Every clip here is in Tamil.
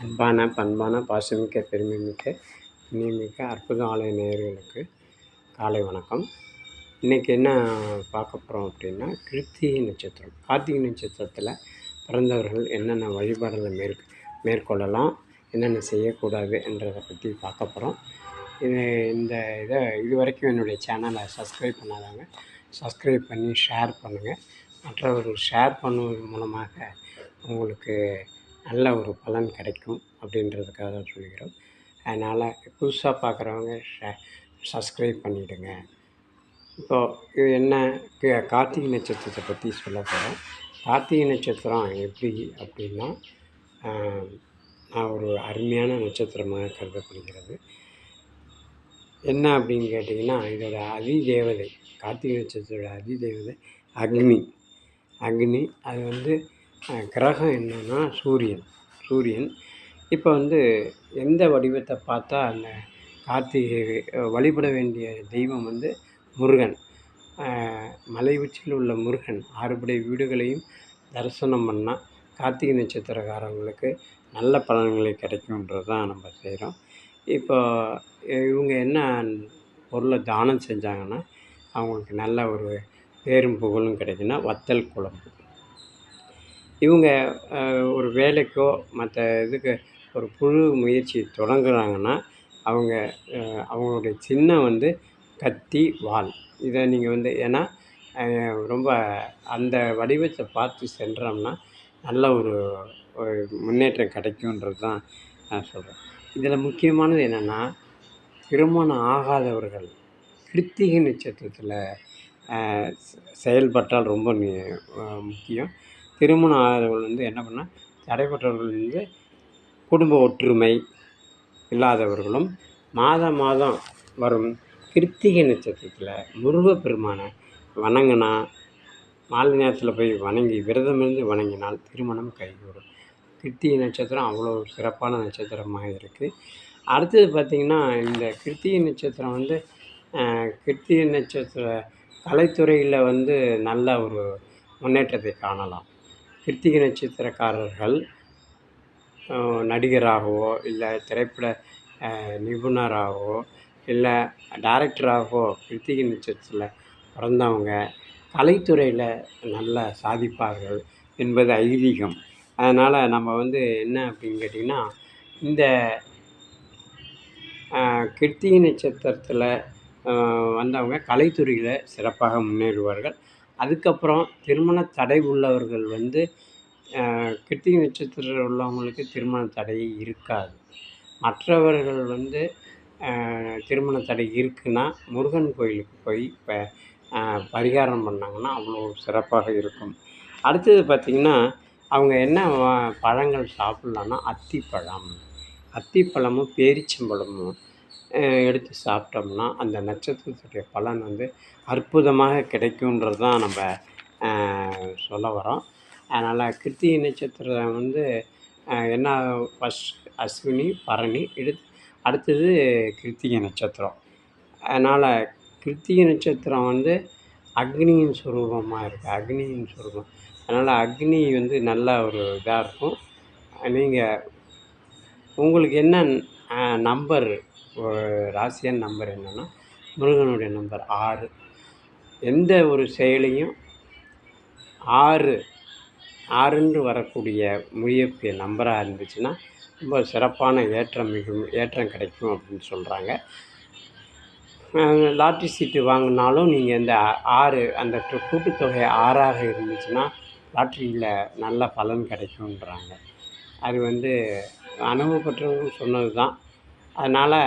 அன்பான பண்பான பாசமிக்க பெருமைமிக்க புண்ணியமிக்க அற்புத ஆலய நேயர்களுக்கு காலை வணக்கம். இன்றைக்கி என்ன பார்க்க போகிறோம் அப்படின்னா கிருத்திகை நட்சத்திரம். கார்த்திகை நட்சத்திரத்தில் பிறந்தவர்கள் என்னென்ன வழிபாடுகளை மேற் மேற்கொள்ளலாம் என்னென்ன செய்யக்கூடாது என்றதை பற்றி பார்க்க போகிறோம் இது இந்த இதை இது வரைக்கும் என்னுடைய சேனலை சப்ஸ்கிரைப் பண்ணாதாங்க சப்ஸ்கிரைப் பண்ணி ஷேர் பண்ணுங்கள் மற்றவர்கள் ஷேர் பண்ணுவதன் மூலமாக உங்களுக்கு நல்ல ஒரு பலன் கிடைக்கும் அப்படின்றதுக்காக தான் சொல்லிக்கிறோம். அதனால் புதுசாக பார்க்குறவங்க சப்ஸ்கிரைப் பண்ணிவிடுங்க இப்போது இது என்ன கார்த்திகை நட்சத்திரத்தை பற்றி சொல்ல போகிறேன் கார்த்திகை நட்சத்திரம் எப்படி அப்படின்னா நான் ஒரு அருமையான நட்சத்திரமாக கருதப்படுகிறது. என்ன அப்படின்னு கேட்டிங்கன்னா இதோட அதி தேவதை கார்த்திகை நட்சத்திரோட அதி தேவதை அக்னி. அக்னி அது வந்து கிரகம் என்னென்னா சூரியன். சூரியன். இப்போ வந்து எந்த வடிவத்தை பார்த்தா அந்த கார்த்திகை வழிபட வேண்டிய தெய்வம் வந்து முருகன். மலை உச்சியில் உள்ள முருகன். ஆறுபடை வீடுகளையும் தரிசனம் பண்ணால் கார்த்திகை நட்சத்திரக்காரங்களுக்கு நல்ல பலன்களை கிடைக்குன்றது தான் நம்ம செய்கிறோம் இப்போ இவங்க என்ன பொருளை தானம் செஞ்சாங்கன்னா அவங்களுக்கு நல்ல ஒரு பேரும் புகழும் கிடைக்குன்னா வத்தல் குழம்பு. இவங்க ஒரு வேலைக்கோ மற்ற இதுக்கு ஒரு புழு முயற்சி தொடங்குறாங்கன்னா அவங்க அவங்களுடைய சின்னம் வந்து கத்தி வாள் இதை நீங்கள் வந்து ஏன்னா ரொம்ப அந்த வடிவத்தை பார்த்து சென்றோம்னா நல்ல ஒரு ஒரு முன்னேற்றம் கிடைக்குன்றது தான் நான் சொல்கிறேன் இதில் முக்கியமானது என்னென்னா திருமணம் ஆகாதவர்கள் கிருத்திகை நட்சத்திரத்தில் செயல்பட்டால் ரொம்ப முக்கியம். திருமணம் ஆதரவுகள் வந்து என்ன பண்ணால் தடைப்பட்டவர்கள் வந்து குடும்ப ஒற்றுமை இல்லாதவர்களும் மாதம் மாதம் வரும் கிருத்திகை நட்சத்திரத்தில் முருகப்பெருமானை வணங்கினா மாலை நேரத்தில் போய் வணங்கி விரதம் இருந்து வணங்கினால் திருமணம் கைகூடும். கிருத்திகை நட்சத்திரம் அவ்வளோ சிறப்பான நட்சத்திரமாக இருக்குது அடுத்தது பார்த்திங்கன்னா இந்த கிருத்திகை நட்சத்திரம் வந்து கிருத்திகை நட்சத்திர கலைத்துறையில் வந்து நல்ல ஒரு முன்னேற்றத்தை காணலாம். கிருத்திகை நட்சத்திரக்காரர்கள் நடிகராகவோ இல்லை திரைப்பட நிபுணராகவோ இல்லை டேரக்டராகவோ கிருத்திகை நட்சத்திரத்தில் பிறந்தவங்க கலைத்துறையில் நல்லா சாதிப்பார்கள் என்பது ஐதீகம். அதனால் நம்ம வந்து என்ன அப்படின்னு கேட்டிங்கன்னா இந்த கிருத்திகை நட்சத்திரத்தில் வந்தவங்க கலைத்துறையில் சிறப்பாக முன்னேறுவார்கள். அதுக்கப்புறம் திருமண தடை உள்ளவர்கள் வந்து ஆஹ், கிருத்திகை நட்சத்திரம் உள்ளவங்களுக்கு திருமண தடை இருக்காது. மற்றவர்கள் வந்து திருமண தடை இருக்குன்னா முருகன் கோயிலுக்கு போய் ப பரிகாரம் பண்ணாங்கன்னா அவ்வளோ சிறப்பாக இருக்கும். அடுத்தது பார்த்திங்கன்னா அவங்க என்ன பழங்கள் சாப்பிட்லான்னா அத்திப்பழம். அத்திப்பழமும் பேரிச்சம்பழமும் எடுத்து சாப்பிட்டோம்னா அந்த நட்சத்திரத்துடைய பலன் வந்து அற்புதமாக கிடைக்குன்றது தான் நம்ம சொல்ல வரோம் அதனால் கிருத்திகை நட்சத்திரம் வந்து என்ன ஃபஸ்ட் அஸ்வினி பரணி எடுத்து அடுத்தது கிருத்திகை நட்சத்திரம். அதனால் கிருத்திகை நட்சத்திரம் வந்து அக்னியின் சுரூபமாக இருக்குது அக்னியின் சுரூபம். அதனால் அக்னி வந்து நல்ல ஒரு இதாக இருக்கும். நீங்கள் உங்களுக்கு என்ன நம்பர் ராசியன் நம்பர் என்னென்னா முருகனுடைய நம்பர் ஆறு. எந்த ஒரு செயலையும் ஆறு ஆறுன்று வரக்கூடிய முயற்சி நம்பராக இருந்துச்சுன்னா ரொம்ப சிறப்பான ஏற்றம் மிகும் ஏற்றம் கிடைக்கும் அப்படின்னு சொல்கிறாங்க லாட்ரி சீட்டு வாங்கினாலும் நீங்கள் இந்த ஆறு அந்த கூட்டுத்தொகை ஆறாக இருந்துச்சுன்னா லாட்ரியில் நல்ல பலன் கிடைக்குன்றாங்க அது வந்து அனுபவப்பட்டவங்க சொன்னது தான் அதனால்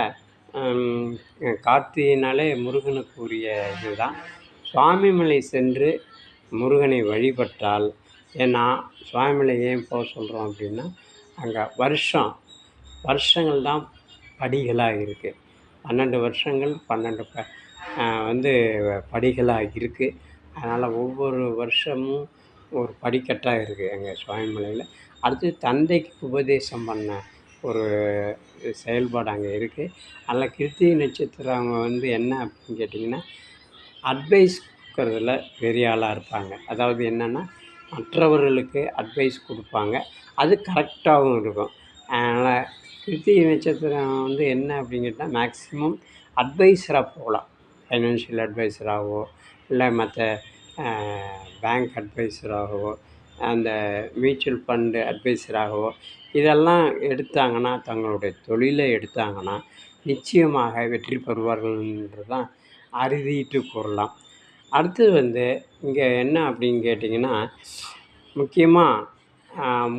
கார்த்திகைனாலே முருகனுக்கு உரிய இதுதான். சுவாமிமலை சென்று முருகனை வழிபட்டால் ஏன்னா சுவாமிமலை ஏன் போக சொல்கிறோம் அப்படின்னா அங்கே வருஷம் வருஷங்கள் தான் படிகளாக இருக்குது பன்னெண்டு வருஷங்கள் பன்னெண்டு ப வந்து படிகளாக இருக்குது அதனால் ஒவ்வொரு வருஷமும் ஒரு படிக்கட்டாக இருக்குது எங்கள் சுவாமிமலையில். அடுத்து தந்தைக்கு உபதேசம் பண்ண ஒரு செயல்பாடு அங்கே இருக்குது அதில் கிருத்திகை நட்சத்திரம் வந்து என்ன அப்படின்னு கேட்டிங்கன்னா அட்வைஸ் கொடுக்கறதுல பெரிய ஆளாக இருப்பாங்க. அதாவது என்னென்னா மற்றவர்களுக்கு அட்வைஸ் கொடுப்பாங்க. அது கரெக்டாகவும் இருக்கும். அதனால் கிருத்திகை நட்சத்திரம் வந்து என்ன அப்படின்னு கேட்டால் மேக்ஸிமம் அட்வைஸராக போகலாம் ஃபைனான்ஷியல் அட்வைஸராகவோ இல்லை மற்ற பேங்க் அட்வைஸராகவோ அந்த மியூச்சுவல் ஃபண்டு அட்வைஸராகவோ இதெல்லாம் எடுத்தாங்கன்னா தங்களுடைய தொழிலை எடுத்தாங்கன்னா நிச்சயமாக வெற்றி பெறுவார்கள்ன்றது தான் அறுதிட்டு கூறலாம். அடுத்தது வந்து இங்கே என்ன அப்படின்னு கேட்டிங்கன்னா முக்கியமாக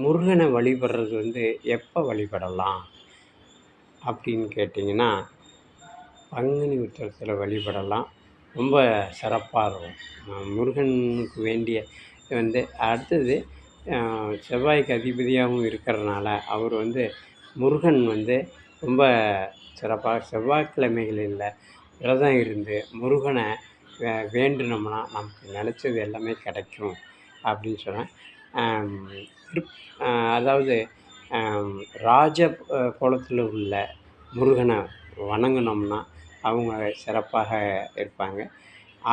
முருகனை வழிபடுறது வந்து எப்போ வழிபடலாம்? அப்படின்னு கேட்டிங்கன்னா பங்குனி உத்தரத்தில் வழிபடலாம். ரொம்ப சிறப்பாக இருக்கும். முருகனுக்கு வேண்டிய வந்து அடுத்தது செவ்வாய்க்கு அதிபதியாகவும் இருக்கிறனால அவர் வந்து முருகன் வந்து ரொம்ப சிறப்பாக செவ்வாய்க்கிழமைகளில் விரதம் இருந்து முருகனை வே வேண்டினோம்னா நமக்கு நினச்சது எல்லாமே கிடைக்கும் அப்படின்னு சொன்னேன். திருப் அதாவது ராஜ குலத்தில் உள்ள முருகனை வணங்கினோம்னா அவங்க சிறப்பாக இருப்பாங்க.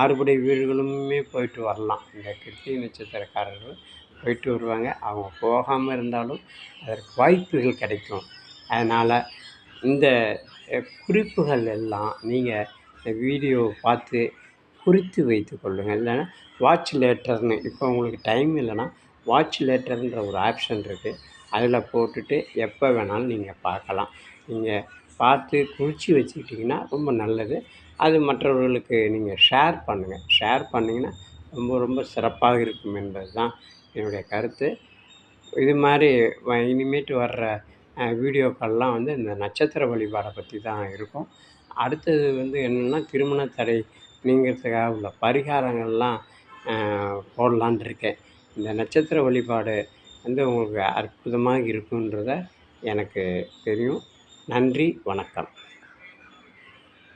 ஆறுபடை வீடுகளுமே போயிட்டு வரலாம். இந்த கிருத்திகை நட்சத்திரக்காரர்கள் போயிட்டு வருவாங்க. அவங்க போகாமல் இருந்தாலும் அதற்கு வாய்ப்புகள் கிடைக்கும். அதனால் இந்த குறிப்புகள் எல்லாம் நீங்கள் இந்த வீடியோ பார்த்து குறித்து வைத்து கொள்ளுங்கள். இல்லைன்னா வாட்ச் லேட்டர்னு இப்போ உங்களுக்கு டைம் இல்லைன்னா வாட்ச் லேட்டர்ன்ற ஒரு ஆப்ஷன் இருக்குது அதில் போட்டுட்டு எப்போ வேணாலும் நீங்கள் பார்க்கலாம். நீங்கள் பார்த்து குறித்து வச்சுக்கிட்டிங்கன்னா ரொம்ப நல்லது. அது மற்றவர்களுக்கு நீங்கள் ஷேர் பண்ணுங்கள் ஷேர் பண்ணிங்கன்னா ரொம்ப ரொம்ப சிறப்பாக இருக்கும் என்பது தான் என்னுடைய கருத்து. இது மாதிரி இனிமேட்டு வர்ற வீடியோக்கள்லாம் வந்து இந்த நட்சத்திர வழிபாடை பற்றி தான் இருக்கும். அடுத்தது வந்து என்னென்னா திருமண தடை நீங்கிறதுக்காக உள்ள பரிகாரங்கள்லாம் போடலான் இருக்கேன். இந்த நட்சத்திர வழிபாடு வந்து உங்களுக்கு அற்புதமாக இருக்குன்றத எனக்கு தெரியும். நன்றி வணக்கம்.